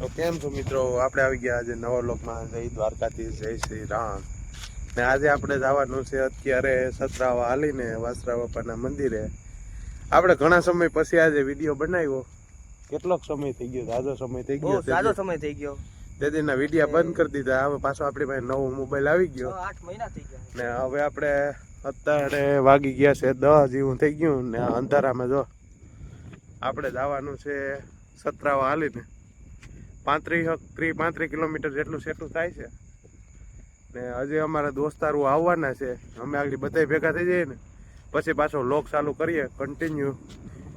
તો કેમ છો મિત્રો? આપણે આવી ગયા આજે નવા લોકમાં જય દ્વારકાથી જય શ્રી રામ. ને આજે આપણે જવાનું છે અત્યારે સતરાવા હાલીને વાસરા બાપાના મંદિરે. આપણે ઘણા સમય પછી આજે વીડિયો બનાવ્યો. કેટલોક સમય થઈ ગયો? જાજો સમય થઈ ગયો સારો સમય થઈ ગયો. તેદીના વિડીયા બંધ કરી દીધા. હવે પાછો આપણી પાસે નવો મોબાઈલ આવી ગયો. આઠ મહિના થઈ ગયા. ને હવે આપણે અત્યારે વાગી ગયા છે દસ જેવું થઈ ગયું ને અંધારામાં જો. આપણે જવાનું છે સતરાવા હાલીને. પાંત્રીસ ત્રીસ પાંત્રીસ કિલોમીટર જેટલું સેટું થાય છે. ને હજી અમારા દોસ્તારો આવવાના છે. અમે આગળ બધા ભેગા થઈ જઈએ ને, પછી પાછો લોક ચાલુ કરીએ. કન્ટિન્યુ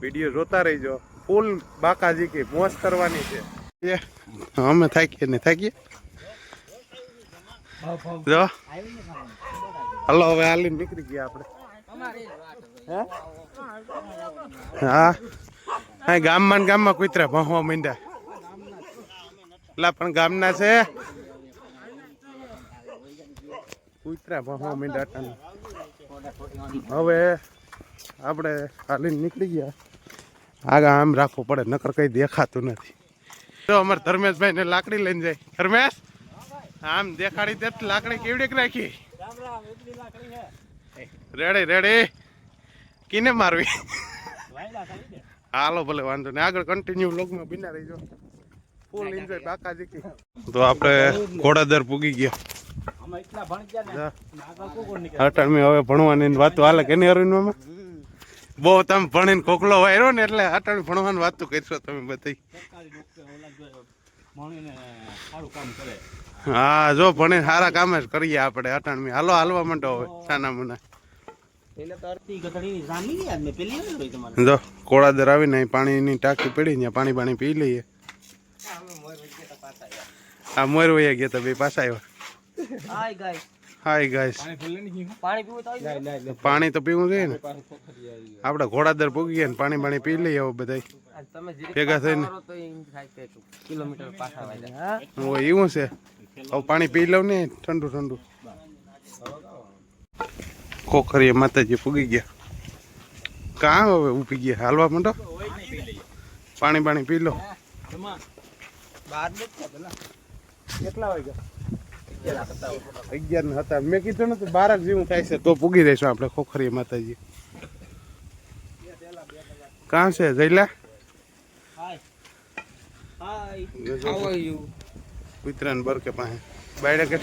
વીડિયો જોતા રહીજો. ફૂલ બાકાજી કી મોજ કરવાની છે. અમે થાકીએ ને, થાકીએ? જો. હલો, હવે હાલીને નીકળી ગયા આપણે. હા? હા. ગામમાં ગામમાં કુતરા ભણવા માંડ્યા. એટલે પણ ગામના છે. કૂતરા ભણવા માંડ્યા અટાણે. હવે આપણે હાલીને નીકળી ગયા. આગળ આમ રાખવું પડે, નકર કઈ દેખાતું નથી. તો અમારે ધર્મેશભાઈ ને લાકડી લઈને જાય. ધર્મેશ, આમ દેખાડી દે લાકડી કેવડીક રાખી? Ready ready. કિને મારવી. હાલો ભલે, વાંધો નહીં. આગળ કન્ટિન્યુ લોગમાં બિના રહીજો. ફૂલ એન્જોય બાકા દીકી તો આપણે ઘોડાદર પૂગી ગયા. અટાણ મેં હવે ભણવાની વાતો હાલે કે નહીં અરુણમાં બહુ તમે ભણીને કોકલો વાયરો ને એટલે અટાણ ભણવાની વાતો કરશો તમે બધી હા જો ભણીને સારા કામે જ કરીએ આપણે અટાણ મેં. હાલો હાલવા માંડો હવે સાના મુના. એને તો અડધી ગધડીની જામી ગયા મેં પેલી વાર હોય તમારે. જો કોળાદર આવીને પાણીની ટાંકી પડી ત્યાં પાણી પાણી પી લઈએ. આ મોર વયા ગયા તો બે પાછા આવ્યા હાય ગાઈસ હાય ગાઈસ પાણી પીવું તો. પાણી તો પીવું જોઈએ ને. આપણે ઘોડાદર પૂગી ગયા ને પાણી પાણી પી લઈએ હવે બધા ભેગા થઈને. કિલોમીટર પાછા વાય જાય. એવું છે. હવે પાણી પી લઉં ને ઠંડુ ઠંડુ. ખોખરીએ માતાજી પૂગી ગયા. કાં હવે ઊભી ગયા? હાલવા માંડો? પાણી પાણી પી લો. પેલા. કેટલા વાગ્યા? અગિયાર ને હતા. મેં કીધું ને બારક જેવું થાય છે. તો પૂગી રહીશું આપણે ખોખરીએ માતાજી કાં છે? જઈલા આર બરકે પાસે. બાયડા કે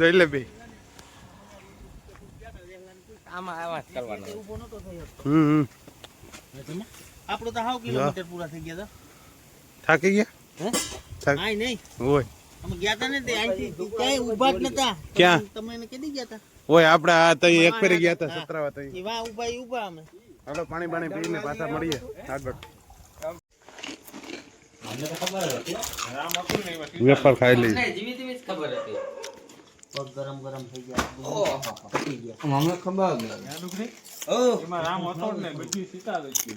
જઈ લે બે આમાં આવા જ કરવાનું. હમ હમ. આપણું તો હાવ કિલોમીટર પૂરા થઈ ગયા થાકી ગયા હે નહીં હોય અમે ગયા તા ને તે અહીંથી ક્યાંય ઊભા જ નતા ક્યાં? તમે એને કીધી ગયા તા હોય આપણે આ તઈ એક ફેરી ગયા હતા સતરાવા તઈ એ ઊભા ઊભા અમે હાલો પાણી પાણી પીને પાછા મળીએ આગળ વેફર ખાઈ લઈ જીવી જીવી ખબર હતી પગ ગરમ ગરમ થઈ ગયા પતી ગયા અમને ખબર ઓ એમાં રામ હતો ને બધી સીતા લખી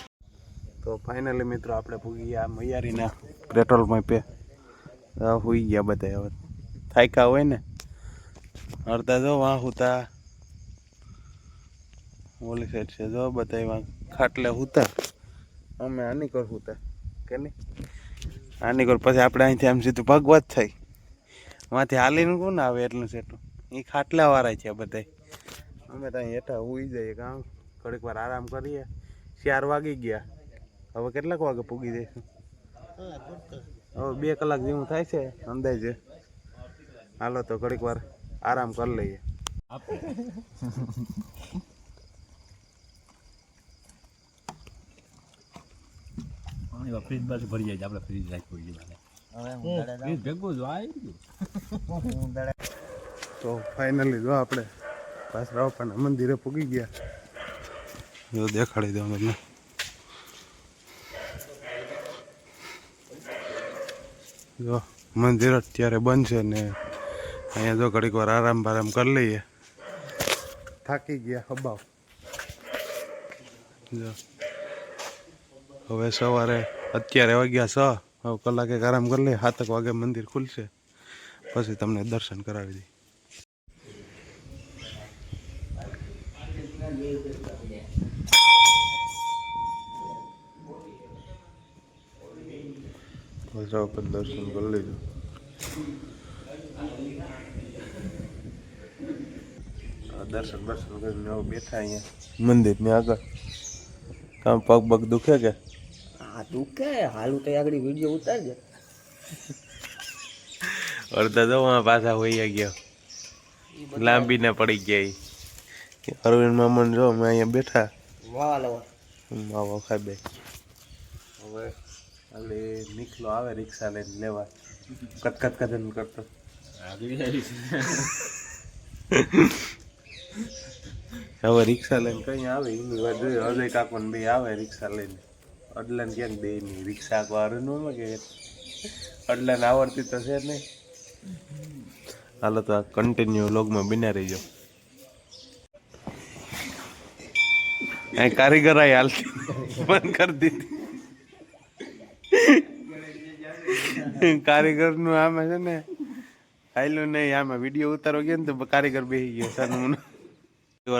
તો ફાઇનલી મિત્રો આપણે પૂગી ગયા મૈયારીના પેટ્રોલ પંપે હુઈ ગયા બધા હવે. થાયકા હોય ને? અડધા જો વાં હુતા. ઓલી સાઈડ છે જો બધા વાં ખાટલે હુતા. અમે આની કર હુતા. કે નહીં? આની કર પછી આપણે અહીંથી આમ સીધું ભગવત થઈ. વાંથી હાલીને કોણ આવે એટલું સેટું એ ખાટલા વાળા છે બધા અમે તો અહીં હેઠા હુઈ જઈએ કામ થોડીક વાર આરામ કરીએ. ચાર વાગી ગયા. હવે કેટલાક વાગે પૂગી જઈશું હવે બે કલાક જેવું થાય છે અંદાજે. હાલો તો ઘડીક વાર આરામ કરી લઈએ. ફ્રીજ બાજુ ભરી જાય આપણે ફ્રીજ જોઈએ ફ્રીજ ભેગું જો આવી ગયું. તો ફાઇનલી જો આપણે પાછળ બાપાના મંદિરે પૂગી ગયા. જો દેખાડી દઉં તમને જો, મંદિર અત્યારે બંધ છે ને અહીંયા જો ઘડીક વાર આરામ બારામ કરી લઈએ. થાકી ગયા હબાવ જો. હવે સવારે અત્યારે વાગ્યા છ, હવે કલાકે આરામ કરી લઈએ. સાતક વાગે મંદિર ખુલશે. પછી તમને દર્શન કરાવી દઈએ. મજા ઉપર દર્શન કરી લેજો. દર્શન દર્શન કરીને બેઠા અહીંયા. મંદિરની આગળ. કામ પગ પગ દુખે કે? હા દુખે. હાલ તો આગળ વીડિયો ઉતારજે. અડધા તો પાછા હોઈ ગયા લાંબી ને પડી ગયા. અરવિંદ મામન જો અમે અહીંયા બેઠા. વાહ માવો ખાઈ બે હવે હાલે નીકળો આવે, રિક્ષા લઈને લેવા. કટકટ કદન કરતો. હવે રિક્ષા લઈને કઈ આવે? એની વાત જોઈએ. અજય કાકોન બે આવે રિક્ષા લઈને. અડલાને ક્યાંક બે નહીં રિક્ષા વાળું નું કે અડલાને આવડતી તો છે નહીં. હાલો તો આ કન્ટિન્યુ લોગમાં બિના રહીજો. કારીગર હાલતી બંધ કરી દીધી. કારીગરનું આમાં છે ને હાલ્યું નહીં આમાં વીડિયો ઉતારો ગયો ને તો કારીગર બેસી ગયો સાનું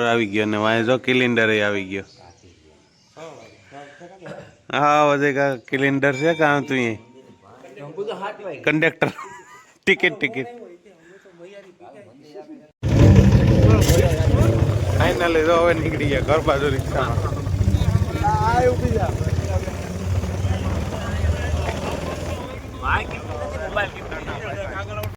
આવી ગયો ને વાંચો જો કિલિન્ડર આવી ગયો. હા વધે કા કિલિન્ડર છે કાં તું એ કંડક્ટર ટિકિટ ટિકિટ ફાઇનલી તો હવે નીકળી ગયા ઘર બાજુ રિક્ષામાં મોબાઈલ